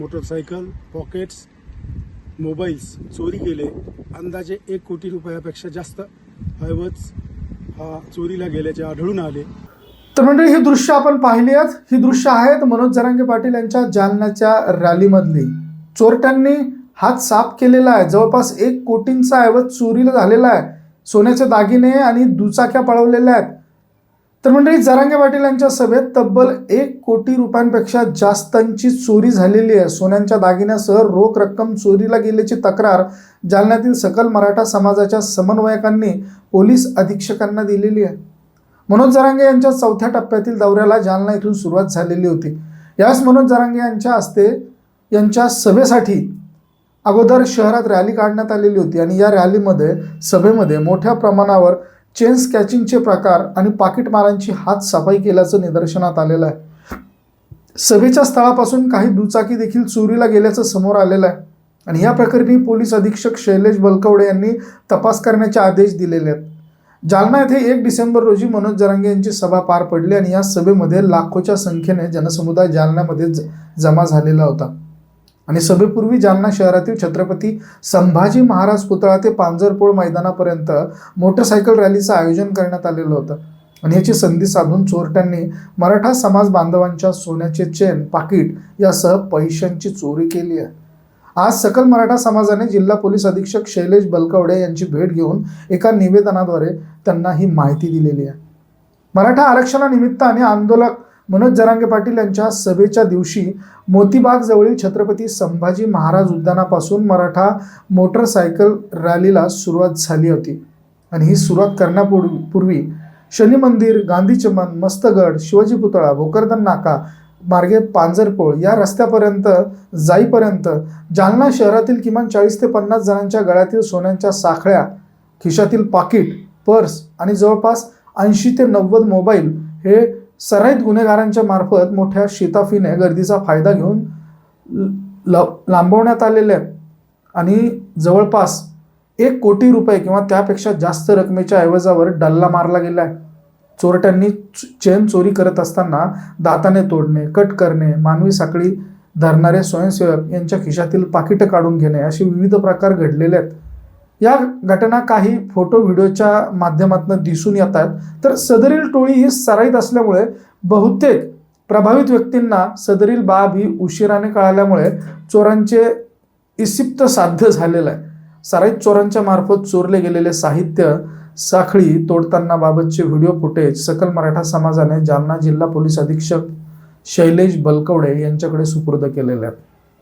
Motorcycle pockets mobiles चोरी केले. अंदाजे एक कोटी रुपयापेक्षा जास्त ऐवज हा चोरीला गेल्याचे आढळून आले. तर मंडळी ही दृश्य आपण पाहिली आहेत ही दृश्य आहेत मनोज जरांगे पाटील यांच्या जालन्याच्या रॅलीमधली. चोरट्यांनी हात साफ केलेला आहे. जवळपास एक कोटींचा ऐवज चोरीला झालेला आहे. सोन्याचे दागिने आणि दुचाक्या पळवलेल्या आहेत. तर मंडळी जरांगे पाटील यांच्या सभेत तब्बल एक कोटी रुपयांपेक्षा जास्तांची चोरी झालेली आहे. सोन्यांच्या दागिन्यासह रोख रक्कम चोरीला गेल्याची तक्रार जालन्यातील सकल मराठा समाजाच्या समन्वयकांनी पोलीस अधीक्षकांना दिलेली आहे. मनोज जरांगे यांच्या चौथ्या टप्प्यातील दौऱ्याला जालना इथून सुरुवात झालेली होती. याच मनोज जरांगे यांच्या हस्ते यांच्या सभेसाठी अगोदर शहरात रॅली काढण्यात आलेली होती आणि या रॅलीमध्ये सभेमध्ये मोठ्या प्रमाणावर चेन स्कॅचिंगचे प्रकार आणि पाकिटमारांची हात सफाई केल्याचं निदर्शनात आलेलं आहे. सभेच्या स्थळापासून काही दुचाकी देखील चोरीला गेल्याचं समोर आलेलं आहे आणि या प्रकरणी पोलीस अधीक्षक शैलेश बलकवडे यांनी तपास करण्याचे आदेश दिलेले आहेत. जालना येथे एक डिसेंबर रोजी मनोज जरांगे यांची सभा पार पडली आणि या सभेमध्ये लाखोच्या संख्येने जनसमुदाय जालन्यामध्ये ज- जमा झालेला होता. आणि सभेपूर्वी जालना शहरातील छत्रपती संभाजी महाराज पुतळा ते पांजरपोळ मैदानापर्यंत मोटरसायकल रॅलीचं आयोजन करण्यात आलेलं होतं. आणि याची संधी साधून चोरट्यांनी मराठा समाज बांधवांच्या सोन्याचे चेन पाकिट यासह पैशांची चोरी केली आहे. आज सकल मराठा समाजाने जिल्हा पोलीस अधीक्षक शैलेश बलकवडे यांची भेट घेऊन एका निवेदनाद्वारे त्यांना ही माहिती दिलेली आहे. मराठा आरक्षणानिमित्त आणि आंदोलक मनोज जरांगे पाटील यांच्या सभेच्या दिवशी मोतीबाग जवळील छत्रपती संभाजी महाराज उद्यानापासून मराठा मोटरसायकल रॅलीला सुरुवात झाली होती. आणि ही सुरुवात करण्यापूर्वी पूर्वी शनी मंदिर गांधी चमन मस्तगड शिवाजी पुतळा भोकरदन नाका मार्गे पांजरपोळ या रस्त्यापर्यंत जाईपर्यंत जालना शहरातील किमान चाळीस ते पन्नास जणांच्या गळ्यातील सोन्यांच्या साखळ्या खिशातील पाकिट पर्स आणि जवळपास ऐंशी ते नव्वद मोबाईल हे सराईत गुन्हेगारांच्या मार्फत मोठ्या शिताफीने गर्दीचा फायदा घेऊन ल लांबवण्यात आलेले आणि जवळपास एक कोटी रुपये किंवा त्यापेक्षा जास्त रकमेच्या ऐवजावर डल्ला मारला गेला आहे. चोरट्यांनी च- चेन चोरी करत असताना दाताने तोडणे कट करणे मानवी साखळी धरणारे स्वयंसेवक यांच्या खिशातील पाकिटं काढून घेणे असे विविध प्रकार घडलेले आहेत. या घटना काही फोटो व्हिडिओच्या माध्यमातून दिसून येत आहेत तर सदरील टोळी ही सराईत असल्यामुळे बहुतेक प्रभावित व्यक्तींना सदरील बाब ही उशिराने कळाल्यामुळे चोरांचे इसिप्त साध्य झालेलं आहे. सराईत चोरांच्या मार्फत चोरले गेलेले साहित्य साखळी तोडताना बाबतचे व्हिडिओ फुटेज सकल मराठा समाजाने जालना जिल्हा पोलीस अधीक्षक शैलेश बलकवडे यांच्याकडे सुपूर्द केलेले आहेत.